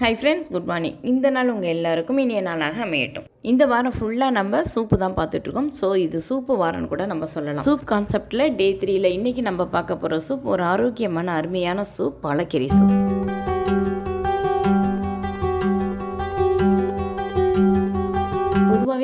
Hi friends good morning இந்த நாள் உங்கள் எல்லாருக்கும் இனிய நாளாக அமையட்டும். இந்த வாரம் ஃபுல்லாக நம்ம சூப்பு தான் பார்த்துட்ருக்கோம். ஸோ இது சூப்பு வாரம்னு கூட நம்ம சொல்லலாம். சூப் கான்செப்டில் டே த்ரீயில் இன்றைக்கி நம்ம பார்க்க போகிற சூப் ஒரு ஆரோக்கியமான அருமையான சூப் பாலக்கீரை சூப்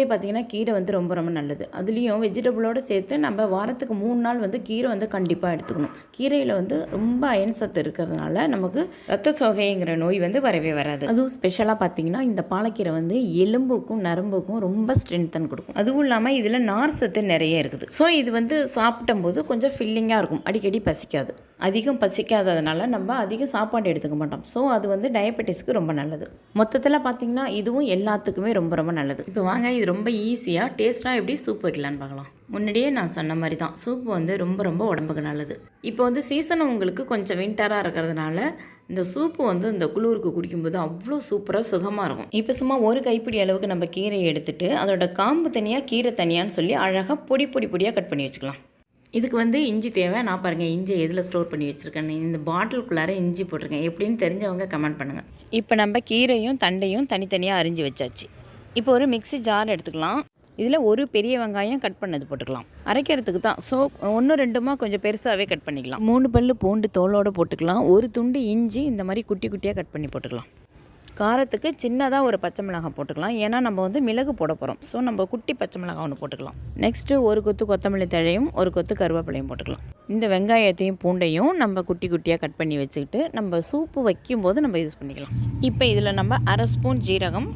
பொதுவாகவே பார்த்தீங்கன்னா கீரை வந்து ரொம்ப ரொம்ப நல்லது. அதுலேயும் வெஜிடபிளோடு சேர்த்து நம்ம வாரத்துக்கு மூணு நாள் வந்து கீரை வந்து கண்டிப்பாக எடுத்துக்கணும். கீரையில் வந்து ரொம்ப அயன் சத்து இருக்கிறதுனால நமக்கு ரத்த சோகைங்கிற நோய் வந்து வரவே வராது. அதுவும் ஸ்பெஷலாக பார்த்தீங்கன்னா இந்த பாலக்கீரை வந்து எலும்புக்கும் நரம்புக்கும் ரொம்ப ஸ்ட்ரென்த்தன் கொடுக்கும். அதுவும் இல்லாமல் இதில் நார் சத்து நிறைய இருக்குது. ஸோ இது வந்து சாப்பிடும்போது கொஞ்சம் ஃபில்லிங்காக இருக்கும். அடிக்கடி பசிக்காது. அதிகம் பசிக்காததுனால நம்ம அதிகம் சாப்பாடு எடுத்துக்க மாட்டோம். ஸோ அது வந்து டயபெட்டிஸ்க்கு ரொம்ப நல்லது. மொத்தத்தில் பார்த்தீங்கன்னா இதுவும் எல்லாத்துக்குமே ரொம்ப ரொம்ப நல்லது. இப்போ வாங்க இது ரொம்ப ஈஸியாக டேஸ்ட்டாக எப்படி சூப் வைக்கலான்னு பார்க்கலாம். முன்னாடியே நான் சொன்ன மாதிரி தான் சூப் வந்து ரொம்ப ரொம்ப உடம்புக்கு நல்லது. இப்போ வந்து சீசன் உங்களுக்கு கொஞ்சம் வின்டராக இருக்கிறதுனால இந்த சூப்பு வந்து இந்த குளிருக்கு குடிக்கும்போது அவ்வளோ சூப்பராக சுகமாக இருக்கும். இப்போ சும்மா ஒரு கைப்பிடி அளவுக்கு நம்ம கீரையை எடுத்துட்டு அதோட காம்பு தனியாக கீரை தனியான்னு சொல்லி அழகாக பொடி பொடி பொடியாக கட் பண்ணி வச்சுக்கலாம். இதுக்கு வந்து இஞ்சி தேவை. நான் பாருங்கள் இஞ்சி எதில் ஸ்டோர் பண்ணி வச்சுருக்கேன் இந்த பாட்டிலுக்குள்ளார இஞ்சி போட்டிருக்கேன். எப்படின்னு தெரிஞ்சவங்க கமெண்ட் பண்ணுங்கள் இப்போ நம்ம கீரையும் தண்டையும் தனித்தனியாக அரிஞ்சு வச்சாச்சு. இப்போ ஒரு மிக்ஸி ஜார் எடுத்துக்கலாம். இதில் ஒரு பெரிய வெங்காயம் கட் பண்ணது போட்டுக்கலாம். அரைக்கிறதுக்கு தான். ஸோ ஒன்று ரெண்டுமா கொஞ்சம் பெருசாகவே கட் பண்ணிக்கலாம். மூணு பல்லு பூண்டு தோலோடு போட்டுக்கலாம். ஒரு துண்டு இஞ்சி இந்த மாதிரி குட்டி குட்டியாக கட் பண்ணி போட்டுக்கலாம். காரத்துக்கு சின்னதாக ஒரு பச்சை மிளகாய் போட்டுக்கலாம். ஏன்னா நம்ம வந்து மிளகு போட போகிறோம் ஸோ நம்ம குட்டி பச்சை மிளகாய் ஒன்று போட்டுக்கலாம். நெக்ஸ்ட்டு ஒரு கொத்து கொத்தமல்லி தழையும் ஒரு கொத்து கருவேப்பிலையும் போட்டுக்கலாம். இந்த வெங்காயத்தையும் பூண்டையும் நம்ம குட்டி குட்டியாக கட் பண்ணி வச்சுக்கிட்டு நம்ம சூப்பு வைக்கும்போது நம்ம யூஸ் பண்ணிக்கலாம். இப்போ இதில் நம்ம அரை ஸ்பூன் ஜீரகம்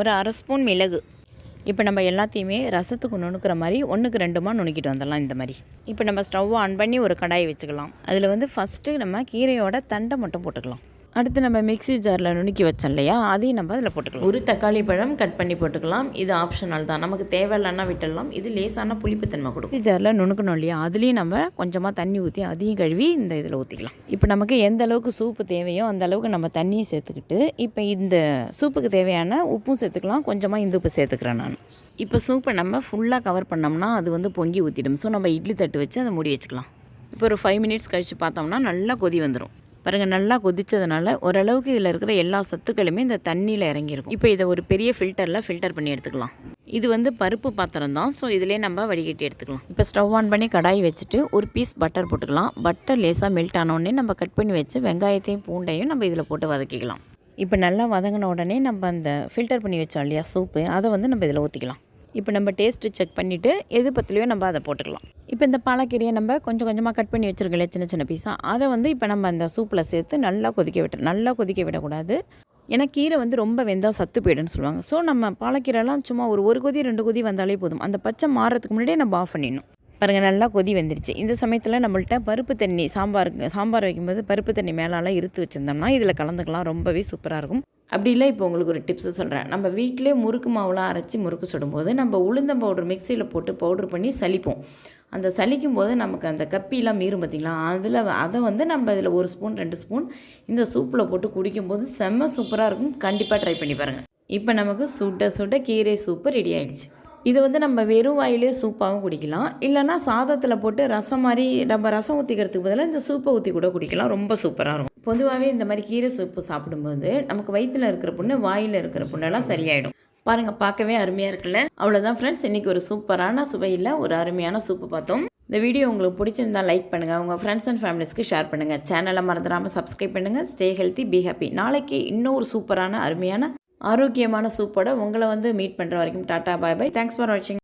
ஒரு அரை ஸ்பூன் மிளகு. இப்போ நம்ம எல்லாத்தையுமே ரசத்துக்கு நுணுக்கிற மாதிரி ஒன்றுக்கு ரெண்டுமா நுணுக்கிட்டு வந்துடலாம் இந்த மாதிரி. இப்போ நம்ம ஸ்டவ் ஆன் பண்ணி ஒரு கடாயை வச்சுக்கலாம். அதில் வந்து ஃபஸ்ட்டு நம்ம கீரையோட தண்டை மட்டும் போட்டுக்கலாம். அடுத்து நம்ம மிக்ஸி ஜாரில் நுணுக்கி வச்சோம் இல்லையா? அதையும் நம்ம அதில் போட்டுக்கலாம். ஒரு தக்காளி பழம் கட் பண்ணி போட்டுக்கலாம். இது ஆப்ஷனல் தான். நமக்கு தேவையில்லைன்னா விட்டுடலாம். இது லேசான புளிப்புத்தன்மை கொடுக்கும். மிக்ஸி ஜாரில் நுணுக்கணும் இல்லையா? அதுலேயும் நம்ம கொஞ்சமாக தண்ணி ஊற்றி அதையும் கழுவி இந்த இதில் ஊற்றிக்கலாம். இப்போ நமக்கு எந்த அளவுக்கு சூப்பு தேவையோ அந்த அளவுக்கு நம்ம தண்ணியும் சேர்த்துக்கிட்டு இப்போ இந்த சூப்புக்கு தேவையான உப்பும் சேர்த்துக்கலாம். கொஞ்சமாக இந்த உப்பு சேர்த்துக்கிறேன் நான். இப்போ சூப்பை நம்ம ஃபுல்லாக கவர் பண்ணோம்னா அது வந்து பொங்கி ஊற்றிடும் ஸோ நம்ம இட்லி தட்டு வச்சு அதை மூடி வச்சுக்கலாம். இப்போ ஒரு ஃபைவ் மினிட்ஸ் கழித்து பார்த்தோம்னா நல்லா கொதி வந்துடும் பாருங்கள் நல்லா கொதித்ததுனால ஓரளவுக்கு இதில் இருக்கிற எல்லா சத்துக்களுமே இந்த தண்ணியில் இறங்கியிருக்கும். இப்போ இதை ஒரு பெரிய ஃபில்டரில் ஃபில்டர் பண்ணி எடுத்துக்கலாம். இது வந்து பருப்பு பாத்திரம் தான். ஸோ இதிலே நம்ம வடிகட்டி எடுத்துக்கலாம். இப்போ ஸ்டவ் ஆன் பண்ணி கடாய் வச்சுட்டு ஒரு பீஸ் பட்டர் போட்டுக்கலாம். பட்டர் லேசாக மெல்ட் ஆனோடனே நம்ம கட் பண்ணி வச்சு வெங்காயத்தையும் பூண்டையும் நம்ம இதில் போட்டு வதக்கிக்கலாம். இப்போ நல்லா வதங்கின உடனே நம்ம அந்த ஃபில்டர் பண்ணி வச்சோம் இல்லையா சூப்பு. அதை வந்து நம்ம இதில் ஊற்றிக்கலாம் இப்போ நம்ம டேஸ்ட்டு செக் பண்ணிவிட்டு எது பற்றிலையோ நம்ம அதை போட்டுக்கலாம். இப்போ இந்த பாலக்கீரையை நம்ம கொஞ்சம் கொஞ்சமாக கட் பண்ணி வச்சுருக்கல சின்ன சின்ன பீஸாக அதை வந்து இப்போ நம்ம அந்த சூப்பில் சேர்த்து நல்லா கொதிக்க விட்டு நல்லா கொதிக்க விடக்கூடாது. ஏன்னா கீரை வந்து ரொம்ப வெந்தால் சத்து போயிடுன்னு சொல்லுவாங்க. ஸோ நம்ம பாலக்கீரைலாம் சும்மா ஒரு ஒரு கொதி ரெண்டு கொதி வந்தாலே போதும். அந்த பச்சை மாறுறதுக்கு முன்னாடியே நம்ம ஆஃப் பண்ணிடணும். பாருங்கள் நல்லா கொதி வந்துருச்சு. இந்த சமயத்தில் நம்மள்ட்ட பருப்பு தண்ணி சாம்பார் சாம்பார் வைக்கும்போது பருப்பு தண்ணி மேலாலாம் இருத்து வச்சுருந்தோம்னா இதில் கலந்துக்கலாம். ரொம்பவே சூப்பராக இருக்கும். அப்படி இல்லை இப்போ உங்களுக்கு ஒரு டிப்ஸு சொல்கிறேன் நம்ம வீட்டிலே முறுக்கு மாவுலாம் அரைச்சி முறுக்கு சுடும்போது நம்ம உளுந்தம் பவுடர் மிக்சியில் போட்டு பவுடர் பண்ணி சலிப்போம் அந்த சலிக்கும் போது நமக்கு அந்த கப்பிலாம் மீறும் பார்த்திங்களா அதில் அதை வந்து நம்ம இதில் ஒரு ஸ்பூன் ரெண்டு ஸ்பூன் இந்த சூப்பில் போட்டு குடிக்கும்போது செம்ம சூப்பராக இருக்கும். கண்டிப்பாக ட்ரை பண்ணி பாருங்கள் இப்போ நமக்கு சுட்ட சுட்ட கீரை சூப்பு ரெடி ஆகிடுச்சு இது வந்து நம்ம வெறும் வாயிலே சூப்பாகவும் குடிக்கலாம். இல்லைனா சாதத்தில் போட்டு ரசம் மாதிரி நம்ம ரசம் ஊற்றிக்கிறதுக்கு பதிலாக இந்த சூப்பை ஊற்றி கூட குடிக்கலாம். ரொம்ப சூப்பராக இருக்கும். பொதுவாகவே இந்த மாதிரி கீரை சூப்பு சாப்பிடும்போது நமக்கு வயிற்றில் இருக்கிற புண்ணு வாயில் இருக்கிற புண்ணெல்லாம் சரியாயிடும். பாருங்கள் பார்க்கவே அருமையாக இருக்குல்ல? அவ்வளோதான் ஃப்ரெண்ட்ஸ் இன்றைக்கி ஒரு சூப்பரான சுவையில் ஒரு அருமையான சூப்பு பார்த்தோம். இந்த வீடியோ உங்களுக்கு பிடிச்சிருந்தா லைக் பண்ணுங்கள் உங்கள் ஃப்ரெண்ட்ஸ் அண்ட் ஃபேமிலிஸ்க்கு ஷேர் பண்ணுங்கள் சேனலை மறந்துடாமல் சப்ஸ்கிரைப் பண்ணுங்கள் ஸ்டே ஹெல்த்தி பி ஹாப்பி நாளைக்கு இன்னும் ஒரு சூப்பரான அருமையான ஆரோக்கியமான சூப்போட உங்களை வந்து மீட் பண்ணுற வரைக்கும் tata bye bye thanks for வாட்சிங்